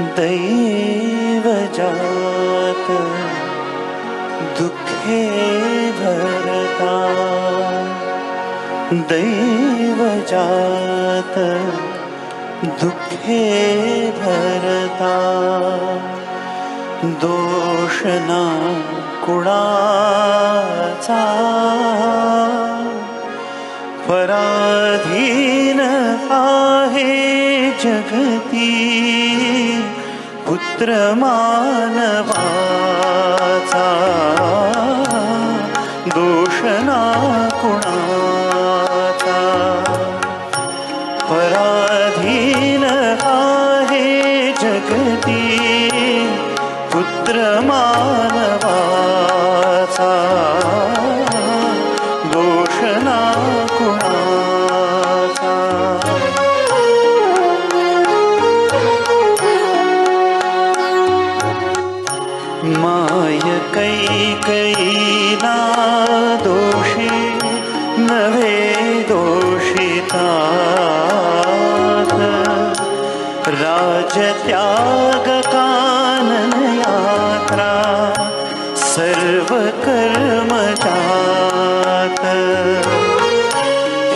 दैवजात दुःखे भरता। दैवजात दुःखे भरता। दोषना कुणाचा पराधीन आहे जगती पुत्र मानवाचा दोषना कुणाचा? पराधीन आहे जगती पुत्र मानवाचा माय कैकैना दोषी नवे दोषिता राजत्यागकाननयात्रा सर्वकर्मजात।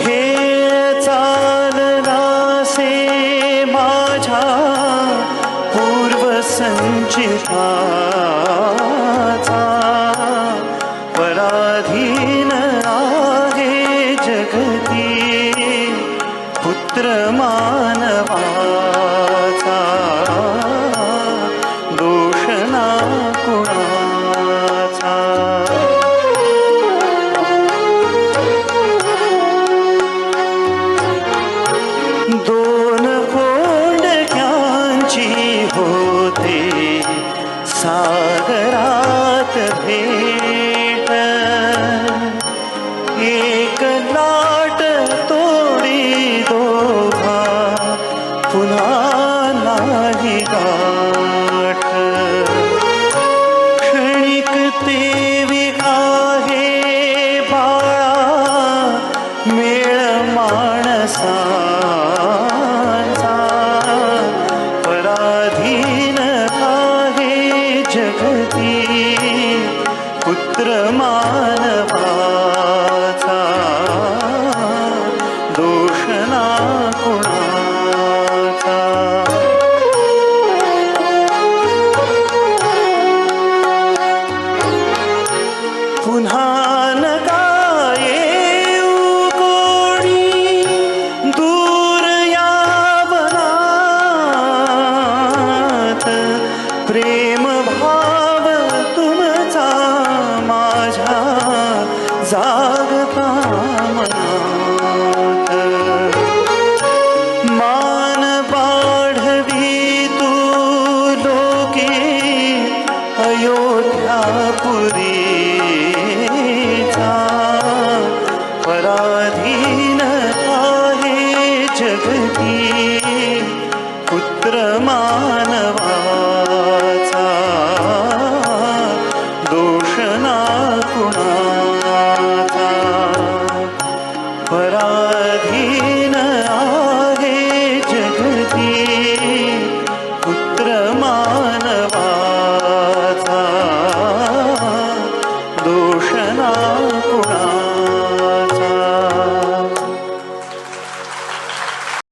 हे चालनासे माझा पूर्वसञ्चिताचा पुत्र मानपाढवि अयोध्यापुरी पराधीनतारे जगति पुत्र मानवासा दोषना कुणा।